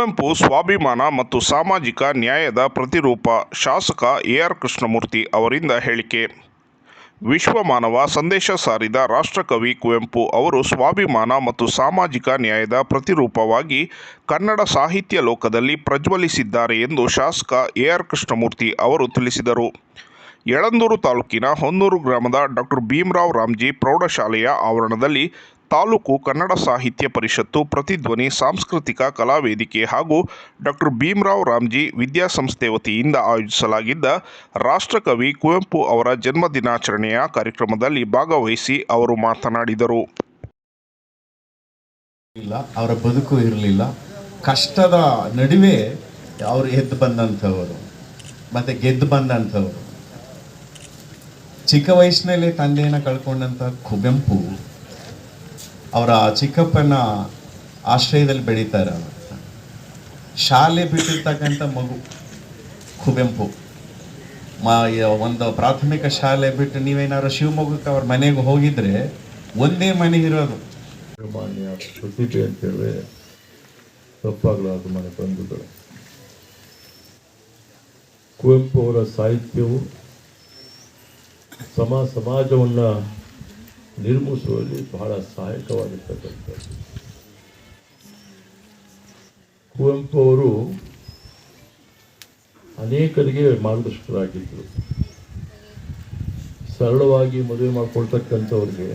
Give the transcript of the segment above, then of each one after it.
ಕುವೆಂಪು ಸ್ವಾಭಿಮಾನ ಮತ್ತು ಸಾಮಾಜಿಕ ನ್ಯಾಯದ ಪ್ರತಿರೂಪ ಶಾಸಕ ಎ ಆರ್ ಕೃಷ್ಣಮೂರ್ತಿ ಅವರಿಂದ ಹೇಳಿಕೆ. ವಿಶ್ವ ಮಾನವ ಸಂದೇಶ ಸಾರಿದ ರಾಷ್ಟ್ರಕವಿ ಕುವೆಂಪು ಅವರು ಸ್ವಾಭಿಮಾನ ಮತ್ತು ಸಾಮಾಜಿಕ ನ್ಯಾಯದ ಪ್ರತಿರೂಪವಾಗಿ ಕನ್ನಡ ಸಾಹಿತ್ಯ ಲೋಕದಲ್ಲಿ ಪ್ರಜ್ವಲಿಸಿದ್ದಾರೆ ಎಂದು ಶಾಸಕ ಎ ಆರ್ ಕೃಷ್ಣಮೂರ್ತಿ ಅವರು ತಿಳಿಸಿದರು. ಯಳಂದೂರು ತಾಲೂಕಿನ ಹೊನ್ನೂರು ಗ್ರಾಮದ ಡಾಕ್ಟರ್ ಭೀಮರಾವ್ ರಾಮ್ಜಿ ಪ್ರೌಢಶಾಲೆಯ ಆವರಣದಲ್ಲಿ ತಾಲೂಕು ಕನ್ನಡ ಸಾಹಿತ್ಯ ಪರಿಷತ್ತು ಪ್ರತಿಧ್ವನಿ ಸಾಂಸ್ಕೃತಿಕ ಕಲಾವೇದಿಕೆ ಹಾಗೂ ಡಾಕ್ಟರ್ ಭೀಮರಾವ್ ರಾಮ್ಜಿ ವಿದ್ಯಾಸಂಸ್ಥೆ ವತಿಯಿಂದ ಆಯೋಜಿಸಲಾಗಿದ್ದ ರಾಷ್ಟ್ರಕವಿ ಕುವೆಂಪು ಅವರ ಜನ್ಮ ದಿನಾಚರಣೆಯ ಕಾರ್ಯಕ್ರಮದಲ್ಲಿ ಭಾಗವಹಿಸಿ ಅವರು ಮಾತನಾಡಿದರು. ಅವರ ಬದುಕು ಇರಲಿಲ್ಲ. ಕಷ್ಟದ ನಡುವೆ ಅವರು ಎದ್ದು ಬಂದಂಥವರು, ಮತ್ತೆ ಗೆದ್ದು ಬಂದಂಥವರು. ಚಿಕ್ಕ ವಯಸ್ಸಿನಲ್ಲಿ ತಂದೆಯನ್ನು ಕಳ್ಕೊಂಡಂಥ ಕುವೆಂಪು ಅವರ ಚಿಕ್ಕಪ್ಪನ ಆಶ್ರಯದಲ್ಲಿ ಬೆಳೀತಾರೆ ಅವರು ಶಾಲೆ ಬಿಟ್ಟಿರ್ತಕ್ಕಂಥ ಮಗು, ಕುವೆಂಪು. ಮ ಒಂದು ಪ್ರಾಥಮಿಕ ಶಾಲೆ ಬಿಟ್ಟು ನೀವೇನಾದ್ರು ಶಿವಮೊಗ್ಗಕ್ಕೆ ಅವ್ರ ಮನೆಗೆ ಹೋಗಿದ್ರೆ ಒಂದೇ ಮನೆ ಇರೋದು. ಮಾನ್ಯ ಪ್ರತಿಭೆ ಅಂತ ಹೇಳಿದ್ರೆ ತಪ್ಪಾಗಲಾರದು ಮನೆ ಬಂಧುಗಳು ಕುವೆಂಪು ಅವರ ಸಾಹಿತ್ಯವು ಸಮ, ಸಮಾಜವನ್ನು ನಿರ್ಮಿಸುವಲ್ಲಿ ಬಹಳ ಸಹಾಯಕವಾಗಿರ್ತಕ್ಕಂಥದ್ದು. ಕುವೆಂಪು ಅವರು ಅನೇಕರಿಗೆ ಮಾರ್ಗದರ್ಶಕರಾಗಿದ್ದರು. ಸರಳವಾಗಿ ಮದುವೆ ಮಾಡಿಕೊಳ್ತಕ್ಕಂಥವ್ರಿಗೆ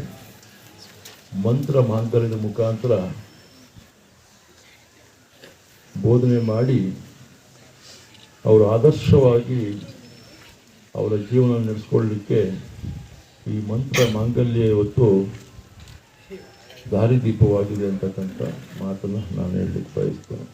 ಮಂತ್ರ ಮಾಂತರ್ಯದ ಮುಖಾಂತರ ಬೋಧನೆ ಮಾಡಿ ಅವರು ಆದರ್ಶವಾಗಿ ಅವರ ಜೀವನ ನಡೆಸ್ಕೊಳ್ಳಿಕ್ಕೆ ಈ ಮಂತ್ರ ಮಾಂಗಲ್ಯ ಇವತ್ತು ದಾರಿದೀಪವಾಗಿದೆ ಅಂತಕ್ಕಂಥ ಮಾತನ್ನು ನಾನು ಹೇಳಲಿಕ್ಕೆ ಬಯಸ್ತೇನೆ.